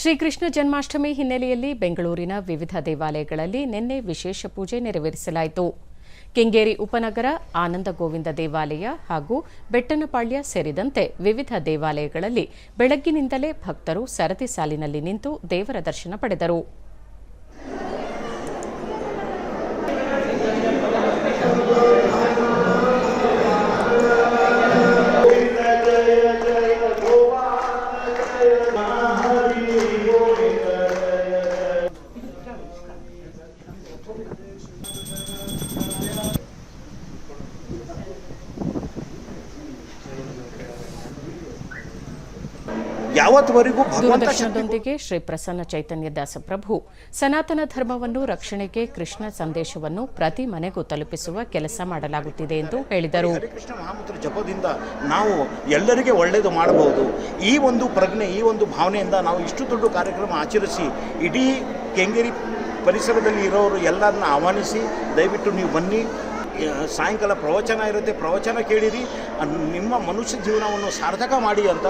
ಶ್ರೀಕೃಷ್ಣ ಜನ್ಮಾಷ್ಟಮಿ ಹಿನ್ನೆಲೆಯಲ್ಲಿ ಬೆಂಗಳೂರಿನ ವಿವಿಧ ದೇವಾಲಯಗಳಲ್ಲಿ ನಿನ್ನೆ ವಿಶೇಷ ಪೂಜೆ ನೆರವೇರಿಸಲಾಯಿತು. ಕೆಂಗೇರಿ ಉಪನಗರ, ಆನಂದ ಗೋವಿಂದ ದೇವಾಲಯ ಹಾಗೂ ಬೆಟ್ಟನಪಾಳ್ಯ ಸೇರಿದಂತೆ ವಿವಿಧ ದೇವಾಲಯಗಳಲ್ಲಿ ಬೆಳಗ್ಗಿನಿಂದಲೇ ಭಕ್ತರು ಸರತಿ ಸಾಲಿನಲ್ಲಿ ನಿಂತು ದೇವರ ದರ್ಶನ ಪಡೆದರು. ಯಾವತ್ತುವರೆಗೂ ದೂರದರ್ಶನದೊಂದಿಗೆ ಶ್ರೀ ಪ್ರಸನ್ನ ಚೈತನ್ಯ ದಾಸ ಪ್ರಭು ಸನಾತನ ಧರ್ಮವನ್ನು ರಕ್ಷಣೆಗೆ ಕೃಷ್ಣ ಸಂದೇಶವನ್ನು ಪ್ರತಿ ಮನೆಗೂ ತಲುಪಿಸುವ ಕೆಲಸ ಮಾಡಲಾಗುತ್ತಿದೆ ಎಂದು ಹೇಳಿದರು. ಕೃಷ್ಣ ಮಹಾಮಂತ್ರ ಜಪದಿಂದ ನಾವು ಎಲ್ಲರಿಗೆ ಒಳ್ಳೆಯದು ಮಾಡಬಹುದು. ಈ ಒಂದು ಪ್ರಜ್ಞೆ ಈ ಒಂದು ಭಾವನೆಯಿಂದ ನಾವು ಇಷ್ಟು ದೊಡ್ಡ ಕಾರ್ಯಕ್ರಮ ಆಚರಿಸಿ ಇಡೀ ಕೆಂಗೇರಿ ಪರಿಸರದಲ್ಲಿ ಇರೋರು ಎಲ್ಲರನ್ನ ಆಹ್ವಾನಿಸಿ ದಯವಿಟ್ಟು ನೀವು ಬನ್ನಿ. ಸಾಯಂಕಾಲ ಪ್ರವಚನ ಇರುತ್ತೆ ಪ್ರವಚನ ಕೇಳಿರಿ ನಿಮ್ಮ ಮನುಷ್ಯ ಜೀವನವನ್ನು ಸಾರ್ಥಕ ಮಾಡಿ ಅಂತ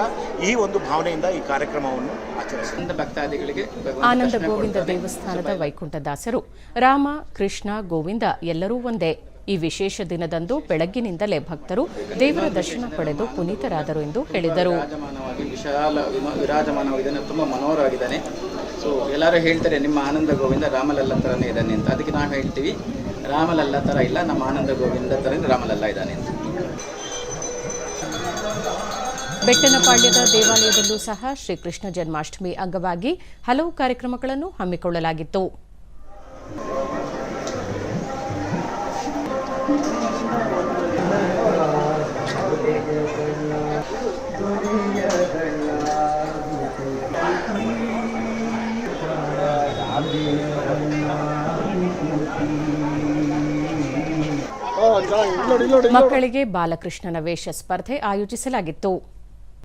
ಈ ಒಂದು ಭಾವನೆಯಿಂದ ಈ ಕಾರ್ಯಕ್ರಮವನ್ನು ಆಚರಿಸಿದ ಭಕ್ತಾದಿಗಳಿಗೆ ಆನಂದ ಗೋವಿಂದ ದೇವಸ್ಥಾನದ ದೇವಸ್ಥಾನದ ವೈಕುಂಠದಾಸರು ರಾಮ ಕೃಷ್ಣ ಗೋವಿಂದ ಎಲ್ಲರೂ ಒಂದೇ. ಈ ವಿಶೇಷ ದಿನದಂದು ಬೆಳಗ್ಗಿನಿಂದಲೇ ಭಕ್ತರು ದೇವರ ದರ್ಶನ ಪಡೆದು ಪುನೀತರಾದರು ಎಂದು ಹೇಳಿದರು. ವಿಶಾಲ ವಿರಾಜಮಾನವಾಗಿದ್ದಾನೆ ತುಂಬ ಮನೋಹರವಾಗಿದ್ದಾನೆ. ಸೊ ಎಲ್ಲರೂ ಹೇಳ್ತಾರೆ ನಿಮ್ಮ ಆನಂದ ಗೋವಿಂದ ರಾಮಲಲ್ಲ ಥರನೇ ಇದ್ದಾನೆ ಅಂತ. ಅದಕ್ಕೆ ನಾವು ಹೇಳ್ತೀವಿ ರಾಮಲಲ್ಲ ಥರ ಇಲ್ಲ ನಮ್ಮ ಆನಂದ ಗೋವಿಂದ ಥರ ರಾಮಲಲ್ಲ ಇದ್ದಾನೆ ಅಂತ. ಬೆಟ್ಟನಪಾಳ್ಯದ ದೇವಾಲಯದಲ್ಲೂ ಸಹ ಶ್ರೀಕೃಷ್ಣ ಜನ್ಮಾಷ್ಟಮಿ ಅಂಗವಾಗಿ ಹಲವು ಕಾರ್ಯಕ್ರಮಗಳನ್ನು ಹಮ್ಮಿಕೊಳ್ಳಲಾಗಿತ್ತು. ಮಕ್ಕಳಿಗೆ ಬಾಲಕೃಷ್ಣನ ವೇಷ ಸ್ಪರ್ಧೆ ಆಯೋಜಿಸಲಾಗಿತ್ತು.